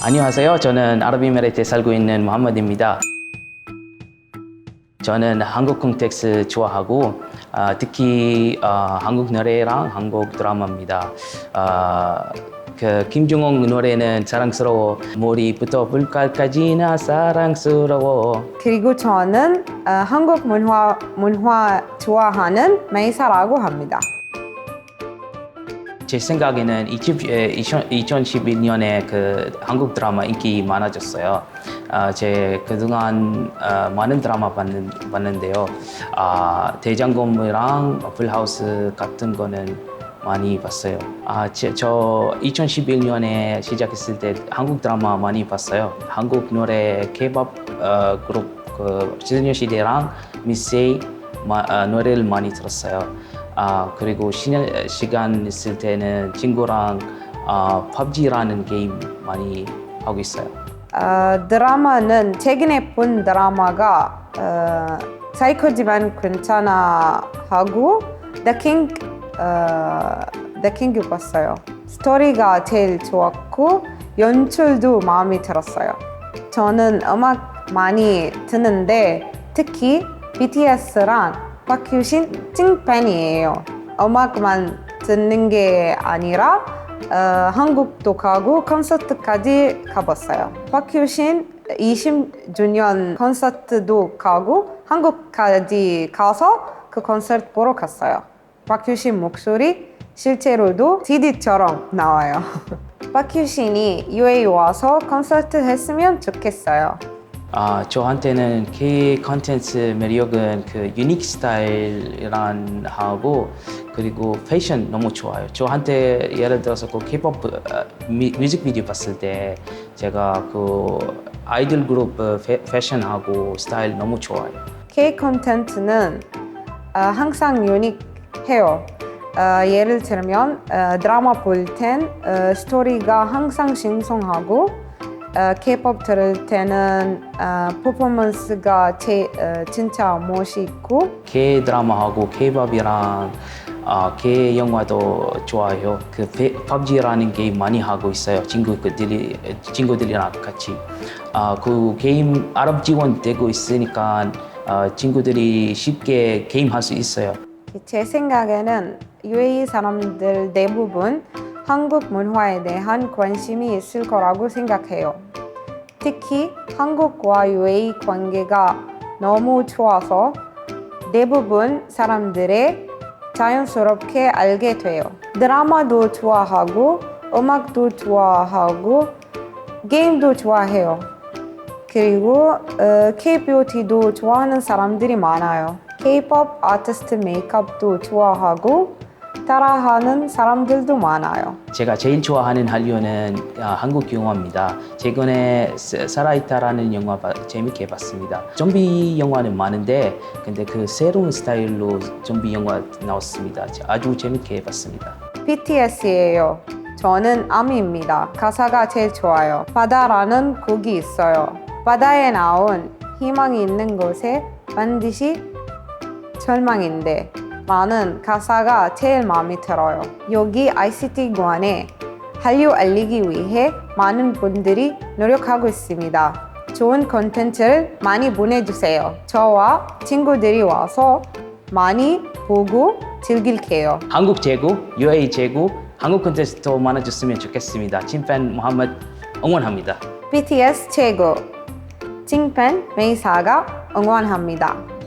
안녕하세요. 저는 아랍에미레이트에 살고 있는 무함마드입니다. 저는 한국 콘텍스 좋아하고 아, 특히 아, 한국 노래랑 한국 드라마입니다. 아, 그 김종옥 노래는 사랑스러워 머리부터 불깔까지나 사랑스러워 그리고 저는 어, 한국 문화 문화 좋아하는 메이사라고 합니다. 제 생각에는 2011년에 그 한국 드라마 인기 많아졌어요. 아, 제 그동안 아, 많은 드라마 봤는, 봤는데요. 아, 대장금이랑 풀하우스 같은 거는 많이 봤어요. 아, 제- 저 2011년에 시작했을 때 한국 드라마 많이 봤어요. 한국 노래 K-pop 어, 그룹 그 소녀시대랑 미세이 마- 아, 노래를 많이 들었어요. 아 그리고 시, 시간 있을 때는 친구랑 아, PUBG라는 게임 많이 하고 있어요. 어, 드라마는 최근에 본 드라마가 어, 사이코지만 괜찮아 하고 The King 어, The King 봤어요. 스토리가 제일 좋았고 연출도 마음에 들었어요. 저는 음악 많이 듣는데 특히 BTS랑 박효신 찐팬이에요. 음악만 듣는 게 아니라 어, 한국도 가고 콘서트까지 가봤어요. 박효신 20주년 콘서트도 가고 한국까지 가서 그 콘서트 보러 갔어요. 박효신 목소리 실제로도 CD처럼 나와요. 박효신이 UAE 와서 콘서트 했으면 좋겠어요. 아 저한테는 K 컨텐츠 매력은 그 유닉 스타일이란 하고 그리고 패션 너무 좋아요. 저한테 예를 들어서 그 K-pop 어, 미- 뮤직비디오 봤을 때 제가 그 아이돌 그룹 어, 패, 패션하고 스타일 너무 좋아요. K 콘텐츠는 어, 항상 유닉해요. 어, 예를 들면 어, 드라마 볼땐 어, 스토리가 항상 신선하고 어, K-pop 들을 때는 어, 퍼포먼스가 제, 어, 진짜 멋있고 K 드라마하고 K 팝이랑 아, K 영화도 좋아요. 그 PUBG라는 게임 많이 하고 있어요. 친구들이 친구들이랑 같이. 아, 그 게임 아랍 지원 되고 있으니까 아, 친구들이 쉽게 게임 할 수 있어요. 제 생각에는 UAE 사람들 대부분 한국 문화에 대한 관심이 있을 거라고 생각해요. 특히 한국과 UAE 관계가 너무 좋아서 대부분 사람들의 자연스럽게 알게 돼요. 드라마도 좋아하고 음악도 좋아하고 게임도 좋아해요. 그리고 어, K-뷰티도 좋아하는 사람들이 많아요. K-pop 아티스트 메이크업도 좋아하고 따라하는 사람들도 많아요. 제가 제일 좋아하는 한류는 아, 한국 영화입니다. 최근에 사- 살아있다라는 영화 봐- 재밌게 봤습니다. 좀비 영화는 많은데 근데 그 새로운 스타일로 좀비 영화 나왔습니다. 아주 재밌게 봤습니다. BTS예요. 저는 아미입니다. 가사가 제일 좋아요. 바다라는 곡이 있어요. 바다에 나온 희망이 있는 곳에 반드시 절망인데 라는 가사가 제일 마음에 들어요. 여기 ICT 관에 한류 알리기 위해 많은 분들이 노력하고 있습니다. 좋은 콘텐츠를 많이 보내주세요. 저와 친구들이 와서 많이 보고 즐길게요. 한국 제국, UAE 제국, 한국 콘테스트 더 많아졌으면 좋겠습니다. 찐팬 무함마드 응원합니다. BTS 최고 찡팬 메이사가 응원합니다.